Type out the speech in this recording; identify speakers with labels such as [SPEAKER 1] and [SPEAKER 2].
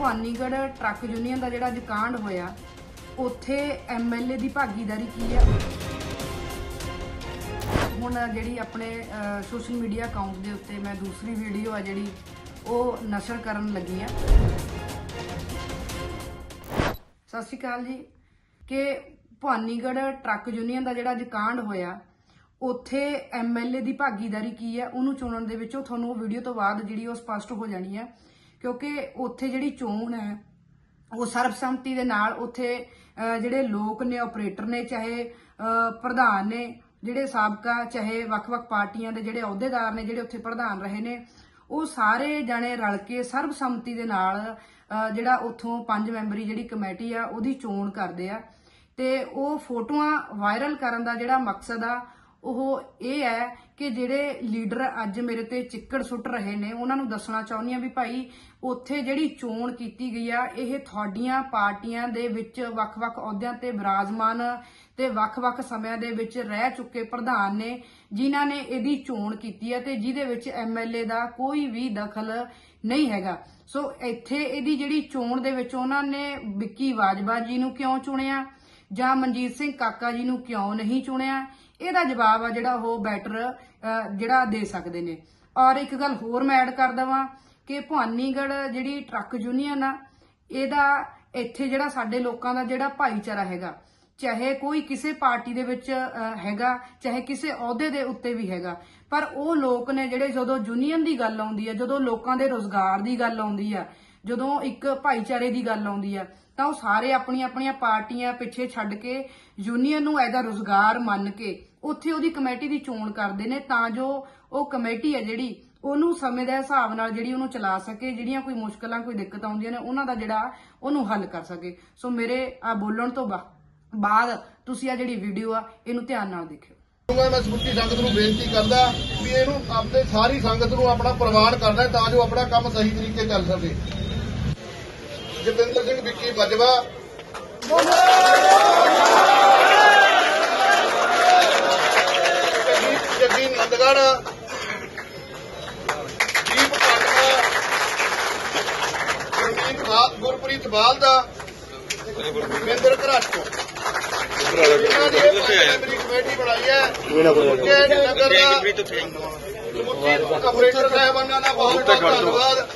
[SPEAKER 1] Bhawanigarh truck union ਦਾ ਜਿਹੜਾ ਅੱਜ ਕਾਂਡ ਹੋਇਆ, ਉੱਥੇ ਐਮਐਲਏ ਦੀ ਭਾਗੀਦਾਰੀ ਕੀ ਆ? ਹੁਣ ਜਿਹੜੀ ਆਪਣੇ ਸੋਸ਼ਲ ਮੀਡੀਆ ਅਕਾਊਂਟ ਦੇ ਉੱਤੇ ਮੈਂ ਦੂਸਰੀ ਵੀਡੀਓ ਆ ਜਿਹੜੀ, ਉਹ ਨਸ਼ਰ ਕਰਨ ਲੱਗੀ ਆ। ਸਤਿ ਸ਼੍ਰੀ ਅਕਾਲ ਜੀ। ਕਿ ਭਵਾਨੀਗੜ੍ਹ ਟਰੱਕ ਯੂਨੀਅਨ ਦਾ ਜਿਹੜਾ ਅੱਜ ਕਾਂਡ ਹੋਇਆ, ਉੱਥੇ ਐਮਐਲਏ ਦੀ ਭਾਗੀਦਾਰੀ ਕੀ ਹੈ ਉਹਨੂੰ ਚੁਣਨ ਦੇ ਵਿੱਚ ਉਹ ਤੁਹਾਨੂੰ ਉਹ ਵੀਡੀਓ ਤੋਂ ਬਾਅਦ ਜਿਹੜੀ ਉਹ ਸਪਸ਼ਟ ਹੋ ਜਾਣੀ ਹੈ ਕਿਉਂਕਿ ਉੱਥੇ ਜਿਹੜੀ ਚੋਣ ਹੈ, ਉਹ ਸਰਬਸੰਮਤੀ ਦੇ ਨਾਲ ਉੱਥੇ ਜਿਹੜੇ ਲੋਕ ਨੇ ਆਪਰੇਟਰ ਨੇ, ਚਾਹੇ ਪ੍ਰਧਾਨ ਨੇ, ਜਿਹੜੇ ਸਾਬਕਾ, ਚਾਹੇ ਵੱਖ-ਵੱਖ ਪਾਰਟੀਆਂ ਦੇ ਜਿਹੜੇ ਅਹੁਦੇਦਾਰ ਨੇ, ਜਿਹੜੇ ਉੱਥੇ ਪ੍ਰਧਾਨ ਰਹੇ ਨੇ, ਉਹ ਸਾਰੇ ਜਣੇ ਰਲ ਕੇ ਸਰਬਸੰਮਤੀ ਦੇ ਨਾਲ ਜਿਹੜਾ ਉੱਥੋਂ ਪੰਜ ਮੈਂਬਰੀ ਜਿਹੜੀ ਕਮੇਟੀ ਆ, ਉਹਦੀ ਚੋਣ ਕਰਦੇ ਆ। ਤੇ ਉਹ ਫੋਟੋਆਂ ਵਾਇਰਲ ਕਰਨ ਦਾ ਜਿਹੜਾ ਮਕਸਦ ਆ ਉਹ ਇਹ ਹੈ ਕਿ ਜਿਹੜੇ ਲੀਡਰ ਅੱਜ ਮੇਰੇ ਤੇ ਚਿੱਕੜ ਸੁੱਟ ਰਹੇ ਨੇ, ਉਹਨਾਂ ਨੂੰ ਦੱਸਣਾ ਚਾਹੁੰਦੀ ਆ ਵੀ ਭਾਈ ਉੱਥੇ ਜਿਹੜੀ ਚੋਣ ਕੀਤੀ ਗਈ ਆ, ਇਹ ਤੁਹਾਡੀਆਂ ਪਾਰਟੀਆਂ ਦੇ ਵਿੱਚ ਵੱਖ-ਵੱਖ ਅਹੁਦਿਆਂ ਤੇ ਵਿਰਾਜਮਾਨ ਤੇ ਵੱਖ-ਵੱਖ ਸਮਿਆਂ ਦੇ ਵਿੱਚ ਰਹਿ ਚੁੱਕੇ ਪ੍ਰਧਾਨ ਨੇ, ਜਿਨ੍ਹਾਂ ਨੇ ਇਹਦੀ ਚੋਣ ਕੀਤੀ ਹੈ ਤੇ ਜਿਹਦੇ ਵਿੱਚ ਐਮਐਲਏ ਦਾ ਕੋਈ ਵੀ ਦਖਲ ਨਹੀਂ ਹੈਗਾ। ਸੋ ਇੱਥੇ ਇਹਦੀ ਜਿਹੜੀ ਚੋਣ ਦੇ ਵਿੱਚ ਉਹਨਾਂ ਨੇ ਵਿੱਕੀ ਵਾਜਵਾ ਜੀ ਨੂੰ ਕਿਉਂ ਚੁਣਿਆ? ਜਾਂ ਮਨਜੀਤ ਸਿੰਘ ਕਾਕਾ ਜੀ ਨੂੰ ਕਿਉਂ ਨਹੀਂ ਚੁਣਿਆ? ਇਹਦਾ ਜਵਾਬ ਆ ਜਿਹੜਾ ਉਹ ਬੈਟਰ ਜਿਹੜਾ ਦੇ ਸਕਦੇ ਨੇ। ਔਰ ਇੱਕ ਗੱਲ ਹੋਰ ਮੈਂ ਐਡ ਕਰ ਦਵਾਂ ਕਿ ਭਵਾਨੀਗੜ੍ਹ ਜਿਹੜੀ ਟਰੱਕ ਯੂਨੀਅਨ ਆ, ਇਹਦਾ ਇੱਥੇ ਜਿਹੜਾ ਸਾਡੇ ਲੋਕਾਂ ਦਾ ਜਿਹੜਾ ਭਾਈਚਾਰਾ ਹੈਗਾ, ਚਾਹੇ ਕੋਈ ਕਿਸੇ ਪਾਰਟੀ ਦੇ ਵਿੱਚ ਹੈਗਾ, ਚਾਹੇ ਕਿਸੇ ਅਹੁਦੇ ਦੇ ਉੱਤੇ ਵੀ ਹੈਗਾ, ਪਰ ਉਹ ਲੋਕ ਨੇ ਜਿਹੜੇ ਜਦੋਂ ਯੂਨੀਅਨ ਦੀ ਗੱਲ ਆਉਂਦੀ ਹੈ ਜਦੋਂ ਲੋਕਾਂ ਦੇ ਰੋਜ਼ਗਾਰ ਦੀ ਗੱਲ ਆਉਂਦੀ ਆ ਜਦੋਂ ਇੱਕ ਭਾਈਚਾਰੇ ਦੀ ਗੱਲ ਆਉਂਦੀ ਆ, ਤਾਂ ਉਹ ਸਾਰੇ ਆਪਣੀਆਂ ਆਪਣੀਆਂ ਪਾਰਟੀਆਂ ਪਿੱਛੇ ਛੱਡ ਕੇ ਯੂਨੀਅਨ ਨੂੰ ਐਦਾ ਰੋਜ਼ਗਾਰ ਮੰਨ ਕੇ ਉੱਥੇ ਉਹਦੀ ਕਮੇਟੀ ਦੀ ਚੋਣ ਕਰਦੇ ਨੇ, ਤਾਂ ਜੋ ਉਹ ਕਮੇਟੀ ਹੈ ਜਿਹੜੀ, ਉਹਨੂੰ ਸਮੇਂ ਦੇ ਹਿਸਾਬ ਨਾਲ ਜਿਹੜੀ ਉਹਨੂੰ ਚਲਾ ਸਕੇ, ਜਿਹੜੀਆਂ ਕੋਈ ਮੁਸ਼ਕਲਾਂ, ਕੋਈ ਦਿੱਕਤ ਆਉਂਦੀਆਂ ਨੇ, ਉਹਨਾਂ ਦਾ ਜਿਹੜਾ ਉਹਨੂੰ ਹੱਲ ਕਰ ਸਕੇ। ਸੋ ਮੇਰੇ ਆ ਬੋਲਣ ਤੋਂ ਬਾਅਦ ਤੁਸੀਂ ਆ ਜਿਹੜੀ ਵੀਡੀਓ ਆ, ਇਹਨੂੰ ਧਿਆਨ ਨਾਲ ਦੇਖਿਓ।
[SPEAKER 2] ਮੈਂ ਸਮੁੱਚੀ ਸੰਗਤ ਨੂੰ ਬੇਨਤੀ ਕਰਦਾ ਵੀ ਇਹਨੂੰ ਆਪਣੇ ਸਾਰੀ ਸੰਗਤ ਨੂੰ ਆਪਣਾ ਪ੍ਰਵਾਨ ਕਰਨਾ ਤਾਂ ਜੋ ਆਪਣਾ ਕੰਮ ਸਹੀ ਤਰੀਕੇ ਚੱਲ ਸਕੇ। ਜਤਿੰਦਰ ਸਿੰਘ ਵਿੱਕੀ ਬਜਵਾ। ਜੱਗੀ ਨੰਦਗੜ੍ਹ। ਦੀਪ ਗੁਰਪ੍ਰੀਤ ਬਾਲ ਗੁਰਪ੍ਰੀਤ ਬਾਲ ਦਾ। ਮਹਿੰਦਰ ਘਰਾਟੋ। ਇਹਨਾਂ ਦੀ ਕਮੇਟੀ ਬਣਾਈ ਹੈ। ਕਿ ਨਗਰ ਦਾ। ਸਮੁੱਚੀ ਆਪਰੇਟਰ ਸਾਹਿਬਾਨਾਂ ਦਾ ਬਹੁਤ ਬਹੁਤ ਧੰਨਵਾਦ।